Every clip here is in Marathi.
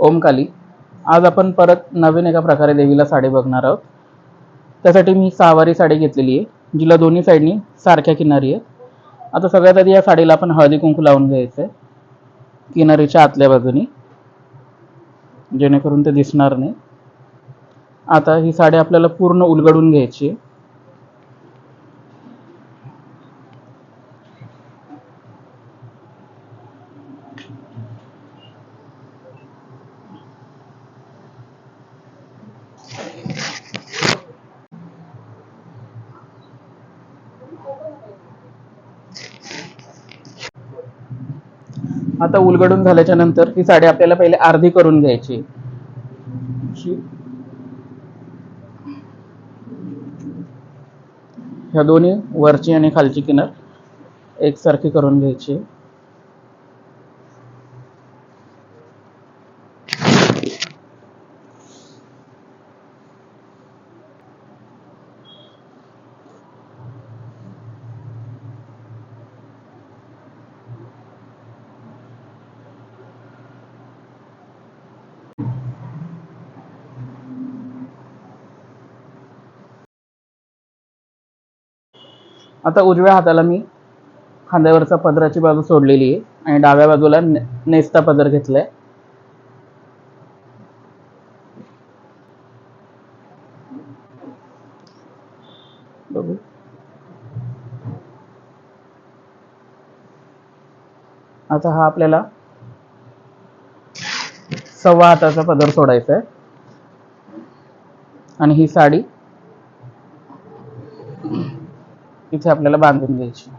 ओमकाली आज आपण परत नवीन एका प्रकारे देवीला साडी बघणार आहोत. त्यासाठी मी सहावारी साडी घेतलेली आहे जिला दोन्ही साईडनी सारख्या किनारी आहे. आता सगळ्यात आधी या साडीला आपण हळदी कुंकू लावून घ्यायचं आहे. किनारीच्या आतल्या बाजूनी जेणेकरून ते दिसणार नाही. आता ही साडी आपल्याला पूर्ण उलगडून घ्यायची आहे. आता उलगडून झाल्याच्यानंतर ही साडी आपल्याला पहिले अर्धी करून घ्यायची. ह्या दोन्ही वरची आणि खालची किनार एकसारखी करून घ्यायची. आता उजव्या हाताला मी खांद्यावरचा पदराची बाजू सोडलेली आहे आणि डाव्या बाजूला ने- नेसता पदर घेतलाय. बघू. आता हा आपल्याला सव्वा हाताचा पदर सोडायचा आहे आणि ही साडी इथे आपल्याला बांधून घ्यायची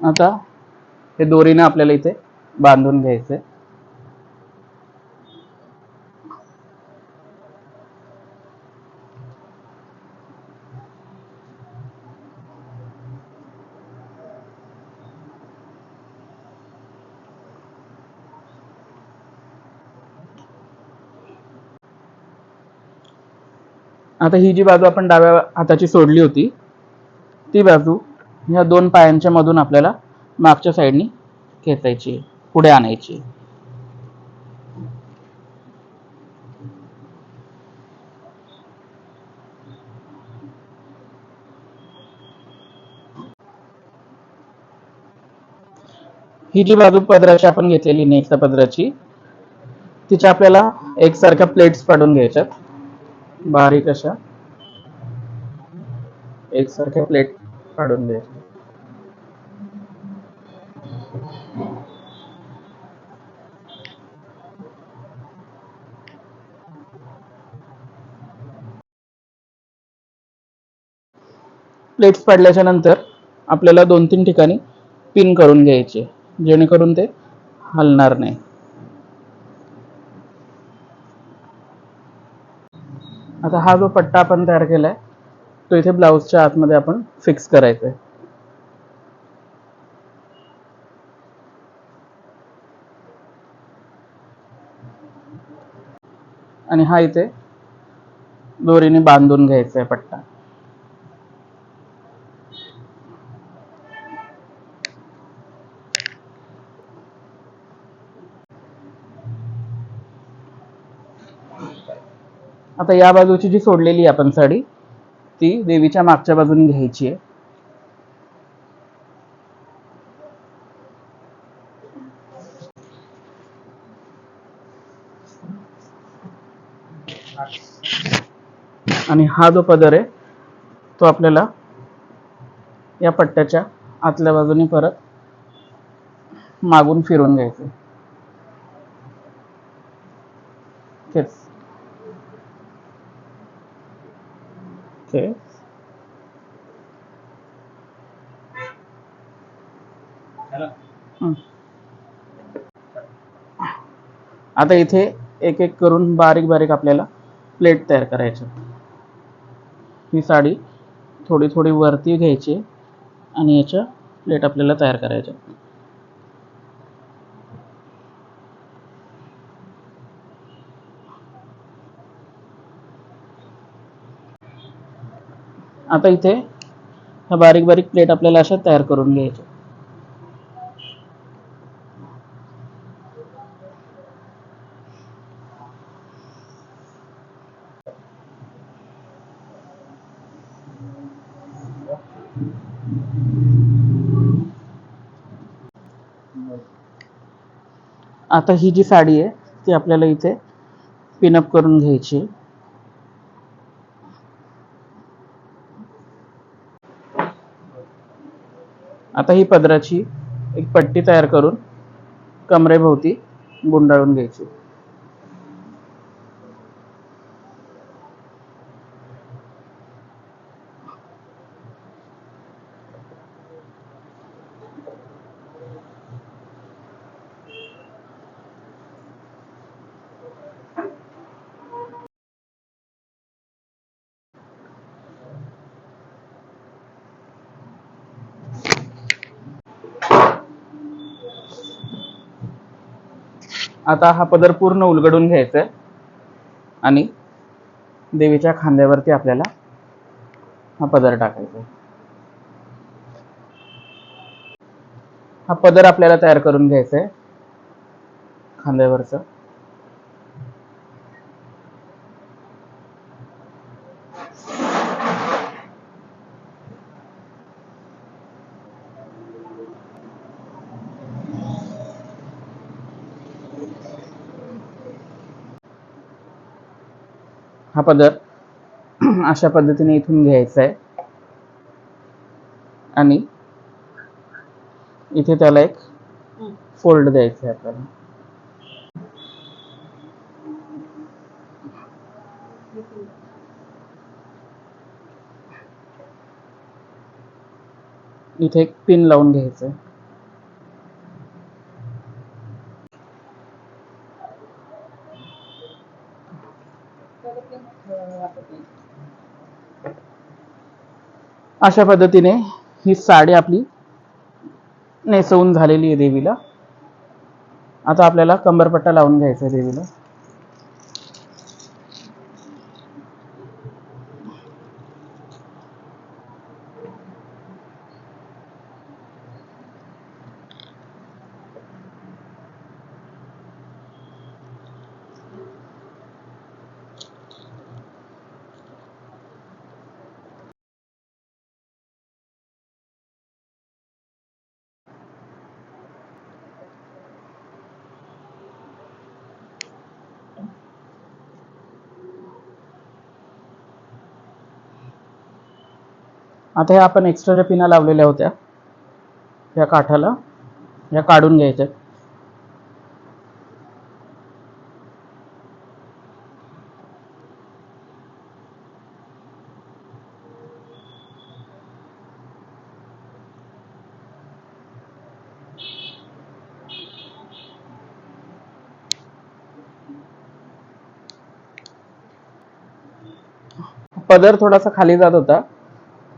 आता हे दोरीने आपल्याला इथे बांधून घ्यायचंय. आता ही जी बाजू आपण डाव्या हाताची सोडली होती ती बाजू ह्या दोन पायांच्या मधून आपल्याला मागच्या साईडनी खेचायची पुढे आणायची ही जी बाजू पदराची आपण घेतलेली नेक्स्ट पदराची तिच्या आपल्याला एकसारख्या प्लेट्स पाडून घ्यायच्यात. बारीक अशा. एकसारख्या प्लेट काढून घ्यायच्या प्लेट्स पाडल्याच्या नंतर आपल्याला दोन तीन ठिकाणी पिन करून घ्यायचे. जेणेकरून ते हलणार नाही. आता हा जो पट्टा आपण तयार केला आहे तो इथे ब्लाऊजच्या आतमध्ये आपण फिक्स करायचा आहे आणि हा इथे दोरीने बांधून घ्यायचा आहे पट्टा. आता या बाजूची जी सोडलेली आपण साडी ती देवीच्या मागच्या बाजूने घ्यायची आहे. आणि हा जो पदर आहे तो आपल्याला या पट्ट्याच्या आतल्या बाजूने परत मागून फिरून घ्यायचं तेच. आता इथे एक एक करून बारीक बारीक आपल्याला प्लेट तयार करायच्या ही साडी थोडी थोडी वरती घ्यायची आणि याच्या प्लेट आपल्याला तयार करायच्या आता इथे ह्या बारीक बारीक प्लेट आपल्याला अशा तयार करून घ्यायच्या आता ही जी साडी आहे ती आपल्याला इथे पिनअप करून घ्यायची आता ही पदराची एक पट्टी तयार करून कमरेभोवती गुंडाळून घ्यायची. आता हा पदर पूर्ण उलगडून घ्यायचा आहे. आणि देवीच्या खांद्यावरती आपल्याला हा पदर टाकायचा आहे. हा पदर आपल्याला तयार करून घ्यायचा आहे. खांद्यावरचं. हा पदर अशा पद्धतीने इथून घ्यायचा आहे. आणि इथे त्याला एक फोल्ड द्यायचा आहे आपल्याला. इथे एक पिन लावून घ्यायचं आहे. अशा पद्धतीने ही साडी आपली नेसवून झालेली आहे देवीला. आता आपल्याला कंबरपट्टा लावून घ्यायचा आहे देवीला. आता ह्या आपण एक्स्ट्राच्या पिना लावलेल्या होत्या या काठाला या काढून घ्यायच्या. पदर थोडासा खाली जात होता.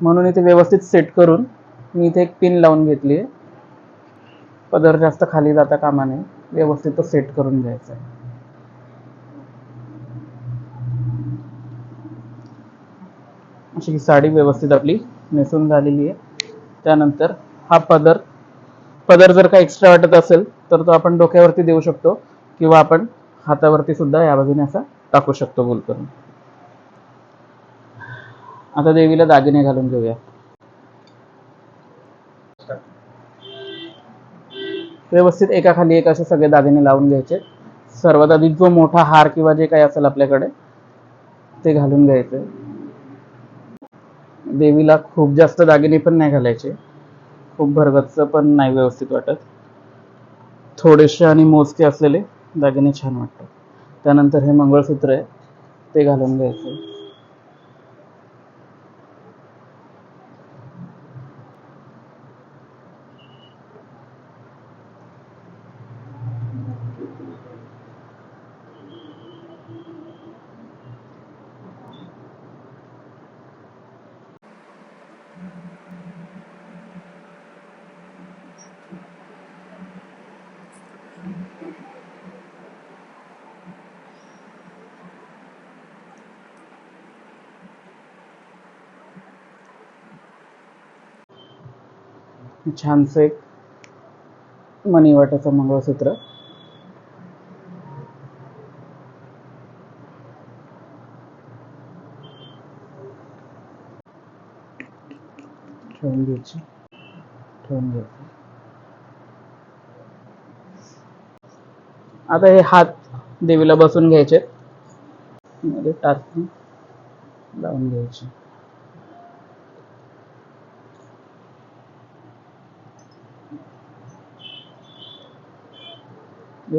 म्हणून इथे व्यवस्थित सेट करून मी इथे एक पिन लावून घेतली आहे. पदर जास्त खाली जाता कामा नये. व्यवस्थित तो सेट करून घ्यायचा आहे. अशी ही साडी व्यवस्थित आपली नेसून झालेली आहे. त्यानंतर हा पदर पदर जर का एक्स्ट्रा वाटत असेल तर तो आपण डोक्यावरती देऊ शकतो किंवा आपण हातावरती सुद्धा या बाजूने असा टाकू शकतो गोल करून आता देवीला दागिने घालून घेऊया. व्यवस्थित एका खाली एक असे सगळे दागिने लावून घ्यायचे. सर्वात आधी जो मोठा हार किंवा जे काही असेल आपल्याकडे ते घालून घ्यायचे. देवीला खूप जास्त दागिने पण नाही घालायचे. खूप भरगच्च पण नाही व्यवस्थित वाटत. थोडेसे आणि मोजके असलेले दागिने छान वाटतात. त्यानंतर हे मंगळसूत्र आहे ते घालून घ्यायचे. छानसं एक मणिवाटाचं मंगळसूत्र. ठेवून घ्यायची. ठेवून घ्यायचं. आता हे हात देवीला बसून घ्यायचे. मध्ये टाचणी लावून घ्यायची. બે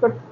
but